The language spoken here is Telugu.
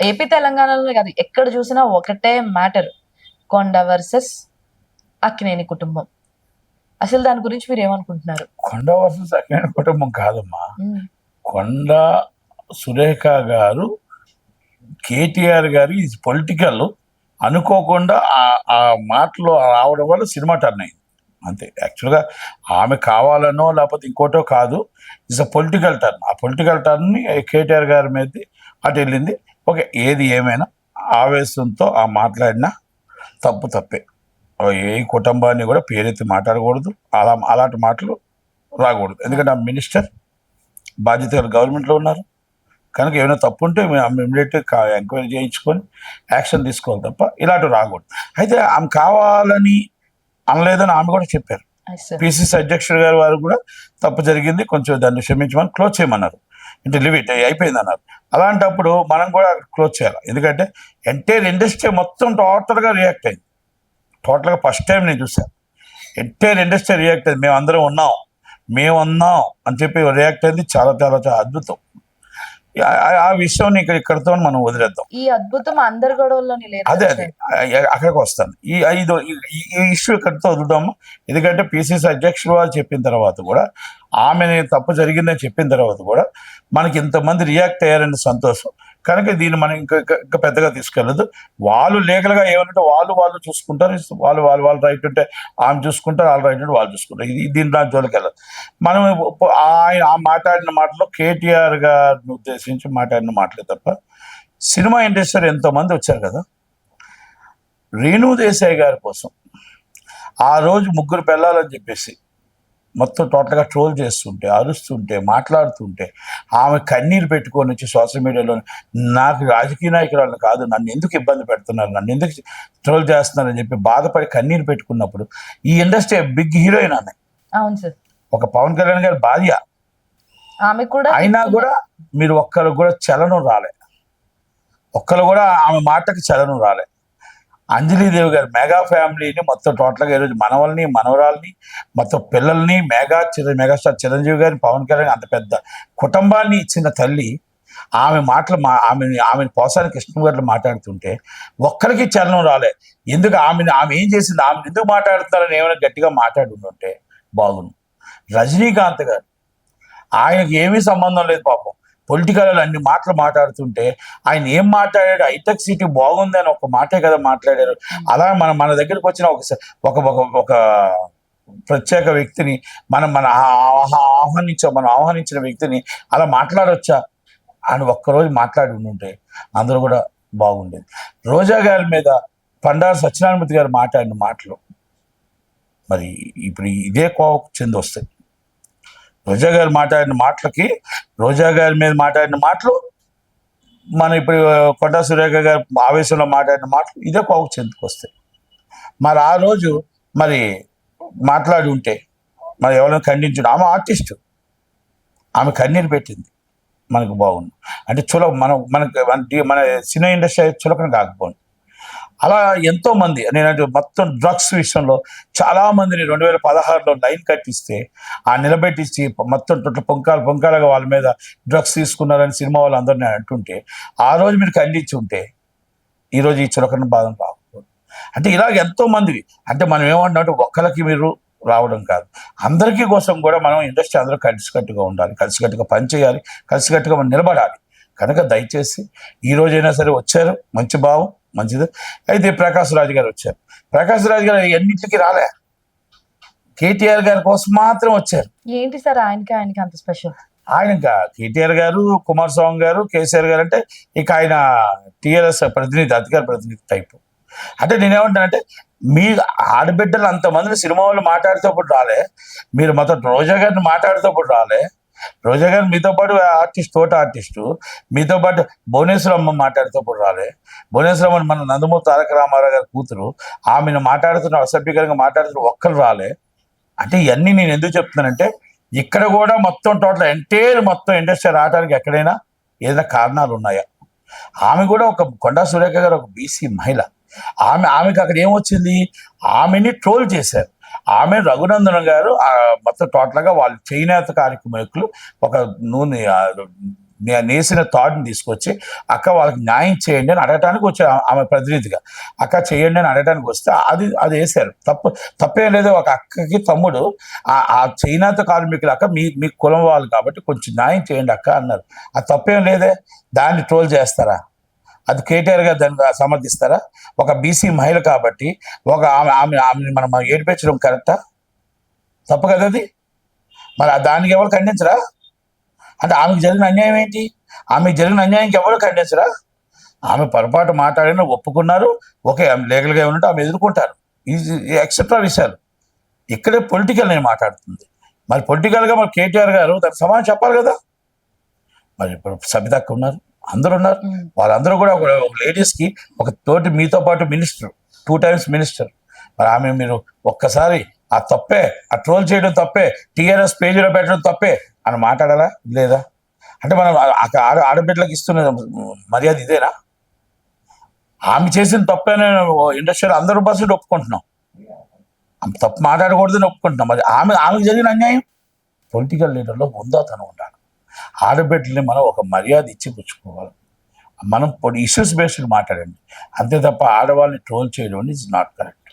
ఏపీ తెలంగాణలో కాదు ఎక్కడ చూసినా ఒకటే మ్యాటర్. కొండ వర్సెస్ అక్కినేని కుటుంబం. అసలు దాని గురించి మీరు ఏమనుకుంటున్నారు? కొండ వర్సెస్ అక్కినేని కుటుంబం కాదమ్మా. కొండ సురేఖ గారు కేటీఆర్ గారు పొలిటికల్ అనుకోకుండా ఆ- ఆ మాటలు రావడం వల్ల సినిమా టర్న్ అయింది. అంతే. యాక్చువల్గా ఆమె కావాలనో లేకపోతే ఇంకోటో కాదు. It's a political turn. ఆ పొలిటికల్ టర్న్ని కేటీఆర్ గారి మీద అటు వెళ్ళింది. ఓకే ఏది ఏమైనా ఆవేశంతో ఆ మాట్లాడినా తప్పు తప్పే. ఏ కుటుంబాన్ని కూడా పేరెత్తి మాట్లాడకూడదు. అలా అలాంటి మాటలు రాకూడదు. ఎందుకంటే ఆ మినిస్టర్ బాధ్యత గవర్నమెంట్లో ఉన్నారు. కనుక ఏమైనా తప్పు ఉంటే మేము ఇమీడియట్గా ఎంక్వైరీ చేయించుకొని యాక్షన్ తీసుకోవాలి తప్ప ఇలాంటివి రాకూడదు. అయితే ఆమె కావాలని అనలేదని ఆమె కూడా చెప్పారు. పిసిసి అధ్యక్షుడు గారు వారు కూడా తప్పు జరిగింది కొంచెం దాన్ని క్షమించమని క్లోజ్ చేయమన్నారు. అంటే లిమిట్ అయిపోయింది అన్నారు అలాంటప్పుడు మనం కూడా క్లోజ్ చేయాలి. ఎందుకంటే ఎంటైర్ ఇండస్ట్రీ మొత్తం టోటల్గా రియాక్ట్ అయింది. టోటల్గా ఫస్ట్ టైం నేను చూశాను ఎంటైర్ ఇండస్ట్రీ రియాక్ట్ అయింది. మేము అందరం ఉన్నాం. మేము ఉన్నాం అని చెప్పి రియాక్ట్ అయింది. చాలా చాలా చాలా అద్భుతం. ఆ- విషయం ఇక్కడ ఇక్కడతో మనం వదిలేద్దాం. ఈ అద్భుతం అందరి గొడవల్లోని లేదు. అదే అదే. అక్కడికి వస్తాను. ఈ ఐదు ఈ- ఇష్యూ ఇక్కడితో వదులుదాము. ఎందుకంటే పిసిసి అధ్యక్షుడు వాళ్ళు చెప్పిన తర్వాత కూడా ఆమె తప్పు జరిగిందని చెప్పిన తర్వాత కూడా మనకి ఇంతమంది రియాక్ట్ అయ్యారని సంతోషం. కనుక దీన్ని మనం ఇంకా ఇంకా- పెద్దగా తీసుకెళ్ళదు. వాళ్ళు లీగల్గా ఏమంటే వాళ్ళు వాళ్ళు చూసుకుంటారు. వాళ్ళు వాళ్ళు వాళ్ళు రైట్ ఉంటే ఆమె చూసుకుంటారు. వాళ్ళు రైట్ ఉంటే వాళ్ళు చూసుకుంటారు. ఇది దీని దాని జోలికి వెళ్ళదు. మనం ఆయన ఆ మాట్లాడిన మాటలో కేటీఆర్ గారిని ఉద్దేశించి మాట్లాడిన మాటలే తప్ప సినిమా ఇండస్ట్రీ ఎంతో మంది వచ్చారు కదా. రేణు దేశాయ్ గారి కోసం ఆ రోజు ముగ్గురు పెళ్ళాలని చెప్పేసి మొత్తం టోటల్గా ట్రోల్ చేస్తుంటే అరుస్తుంటే మాట్లాడుతుంటే ఆమె కన్నీరు పెట్టుకొని వచ్చి సోషల్ మీడియాలో నాకు రాజకీయ నాయకురాలు కాదు నన్ను ఎందుకు ఇబ్బంది పెడుతున్నారు నన్ను ఎందుకు ట్రోల్ చేస్తున్నారని చెప్పి బాధపడి కన్నీరు పెట్టుకున్నప్పుడు ఈ ఇండస్ట్రీ బిగ్ హీరోయిన్ ఆమె. అవును సార్. ఒక పవన్ కళ్యాణ్ గారి భార్య. ఆమె కూడా అయినా కూడా మీరు ఒక్కరు కూడా చలనం రాలే. ఒక్కరు కూడా ఆమె మాటకి చలనం రాలే. అంజలీదేవి గారు మెగా ఫ్యామిలీని మొత్తం టోటల్గా ఈరోజు మనవల్ని మనవరాల్ని మొత్తం పిల్లల్ని మెగా చిర మెగాస్టార్ చిరంజీవి గారిని పవన్ కళ్యాణ్ అంత పెద్ద కుటుంబాన్ని ఇచ్చిన తల్లి ఆమె మాటలు మా ఆమె ఆమె పోసాని కృష్ణ గారు మాట్లాడుతుంటే ఒక్కరికి చలనం రాలే. ఎందుకు ఆమెను ఆమె ఏం చేసింది? ఆమె ఎందుకు మాట్లాడుతున్నారని ఏమైనా గట్టిగా మాట్లాడుంటుంటే ఉంటే బాగుండు. రజనీకాంత్ గారు ఆయనకి ఏమీ సంబంధం లేదు పాపం. పొలిటికల్ అన్ని మాటలు మాట్లాడుతుంటే ఆయన ఏం మాట్లాడాడు? హైటెక్ సిటీ బాగుంది అని ఒక మాటే కదా మాట్లాడారు. అలా మన మన దగ్గరికి వచ్చిన ఒక ఒక ఒక ఒక ప్రత్యేక వ్యక్తిని మనం మన ఆహ్వానించాం మనం ఆహ్వానించిన వ్యక్తిని అలా మాట్లాడొచ్చా? అని ఒక్కరోజు మాట్లాడి ఉంటే అందరూ కూడా బాగుండేది. రోజా గారి మీద పండారు సత్యనారాయణమూర్తి గారు మాట్లాడిన మాటలు మరి ఇప్పుడు ఇదే కోవకు చెంది వస్తాయి రోజా గారు మాట్లాడిన మాటలకి రోజా గారి మీద మాట్లాడిన మాటలు మన ఇప్పుడు కొండా సురేఖ గారు ఆవేశంలో మాట్లాడిన మాటలు ఇదే కోవకు చెందుకు వస్తాయి. మరి ఆ రోజు మరి మాట్లాడి ఉంటే మరి ఎవరైనా ఖండించడం ఆమె ఆర్టిస్టు. ఆమె కన్నీరు పెట్టింది మనకు బాగుంది. అంటే చులక మనం మనకు మన సినీ సినిమా ఇండస్ట్రీ చులకన కాకపోండి అలా ఎంతో మంది నేను మొత్తం డ్రగ్స్ విషయంలో చాలా మందిని రెండు వేల పదహారులో లైన్ కట్టిస్తే ఆ నిలబెట్టించి మొత్తం టొట్ల పొంకాలు పొంకాలుగా వాళ్ళ మీద డ్రగ్స్ తీసుకున్నారని సినిమా వాళ్ళు అందరినీ అంటుంటే ఆ రోజు మీరు ఖండించి ఉంటే ఈరోజు ఈ చులకన బాధను రాకపోదు అంటే ఇలాగ ఎంతో మంది అంటే మనం ఏమంటున్నట్టు ఒక్కరికి మీరు రావడం కాదు. అందరికీ కోసం కూడా మనం ఇండస్ట్రీ అందరూ కలిసికట్టుగా ఉండాలి కలిసికట్టుగా పనిచేయాలి కలిసికట్టుగా మనం నిలబడాలి. కనుక దయచేసి ఈ రోజైనా సరే వచ్చారు మంచి భావం. మంచిది? అయితే ప్రకాష్ రాజు గారు వచ్చారు. ప్రకాష్ రాజు గారు ఎన్నింటికి రాలే? కేటీఆర్ గారి కోసం మాత్రం వచ్చారు. ఏంటి సార్ ఆయనకి ఆయనకి అంత స్పెషల్? ఆయన ఇంకా కేటీఆర్ గారు కుమారస్వామి గారు కేసీఆర్ గారు అంటే ఇక ఆయన టీఆర్ఎస్ ప్రతినిధి అధికార ప్రతినిధి టైపు అంటే నేనేమంటానంటే మీ ఆడబిడ్డలు అంతమందిని సినిమా వాళ్ళు మాట్లాడుతేప్పుడు రాలే. మీరు మొత్తం రోజా గారిని మాట్లాడుతేప్పుడు రాలే. రోజా గారు మీతో పాటు ఆర్టిస్ట్ తోట ఆర్టిస్టు. మీతో పాటు భువనేశ్వరమ్మ మాట్లాడేటప్పుడు రాలే. భువనేశ్వరమ్మ మన నందమూరి తారక రామారావు గారి కూతురు ఆమెను మాట్లాడుతున్న అసభ్యకరంగా మాట్లాడుతున్న ఒక్కరు రాలే. అంటే ఇవన్నీ నేను ఎందుకు చెప్తున్నానంటే ఇక్కడ కూడా మొత్తం టోటల్ ఎంటైర్ మొత్తం ఇండస్ట్రీ రావడానికి ఎక్కడైనా ఏదైనా కారణాలు ఉన్నాయా? ఆమె కూడా ఒక కొండా సురేఖ గారు ఒక బీసీ మహిళ. ఆమె ఆమెకు అక్కడ ఏమొచ్చింది? ఆమెని ట్రోల్ చేశారు. ఆమె రఘునందన్ గారు ఆ మొత్తం టోటల్గా వాళ్ళు చేనేత కార్యక్రమకులు ఒక నూనె నేను నేసిన థాట్ని తీసుకొచ్చి అక్క వాళ్ళకి న్యాయం చేయండి అని అడగటానికి వచ్చి ఆమె ప్రతినిధిగా. అక్క చేయండి అని అడగటానికి వస్తే అది అది వేశారు. తప్పు తప్పేం లేదు. ఒక అక్కకి తమ్ముడు ఆ చైనాత కార్మికులు అక్క మీ మీ కులం వాళ్ళు కాబట్టి కొంచెం న్యాయం చేయండి అక్క అన్నారు. ఆ తప్పేం లేదే. దాన్ని ట్రోల్ చేస్తారా? అది కేటీఆర్ గారు దాన్ని సమర్థిస్తారా? ఒక బీసీ మహిళ కాబట్టి ఒక ఆమె ఆమె ఆమెని మనం ఏడిపించడం కరెక్టా తప్పు కదా అది? మరి దానికి ఎవరు ఖండించరా? అంటే ఆమెకు జరిగిన అన్యాయం ఏంటి? ఆమెకు జరిగిన అన్యాయంకి ఎవరు ఖండించరా? ఆమె పొరపాటు మాట్లాడిన ఒప్పుకున్నారు ఓకే ఆమె లీగల్గా ఉన్నట్టు ఆమె ఎదుర్కొంటారు. ఇది ఎక్సెట్రా విషయాలు. ఇక్కడే పొలిటికల్ నేను మాట్లాడుతుంది. మరి పొలిటికల్గా మరి కేటీఆర్ గారు దానికి సమాధానం చెప్పాలి కదా? మరి ఇప్పుడు సబితక్క ఉన్నారు. అందరూ ఉన్నారు. వాళ్ళందరూ కూడా ఒక లేడీస్కి ఒక తోటి మీతో పాటు మినిస్టర్ టూ టైమ్స్ మినిస్టర్. మరి ఆమె మీరు ఒక్కసారి ఆ తప్పే ఆ ట్రోల్ చేయడం తప్పే టీఆర్ఎస్ పేజీలో పెట్టడం తప్పే అని మాట్లాడారా లేదా? అంటే మనం ఆడ ఆడబిడ్డలకు ఇస్తున్న మర్యాద ఇదేనా? ఆమె చేసిన తప్పేనే ఇండస్ట్రీలో అందరూ పర్సెంట్ ఒప్పుకుంటున్నాం. ఆమె తప్పు మాట్లాడకూడదని ఒప్పుకుంటున్నాం. మరి ఆమె ఆమెకు జరిగిన అన్యాయం? పొలిటికల్ లీడర్లో ఉందాతనం ఉండాలి. ఆడబిడ్డల్ని మనం ఒక మర్యాద ఇచ్చి పుచ్చుకోవాలి. మనం ఇష్యూస్ బేస్డ్ మాట్లాడండి. అంతే తప్ప ఆడవాళ్ళని ట్రోల్ చేయడం ఇస్ నాట్ కరెక్ట్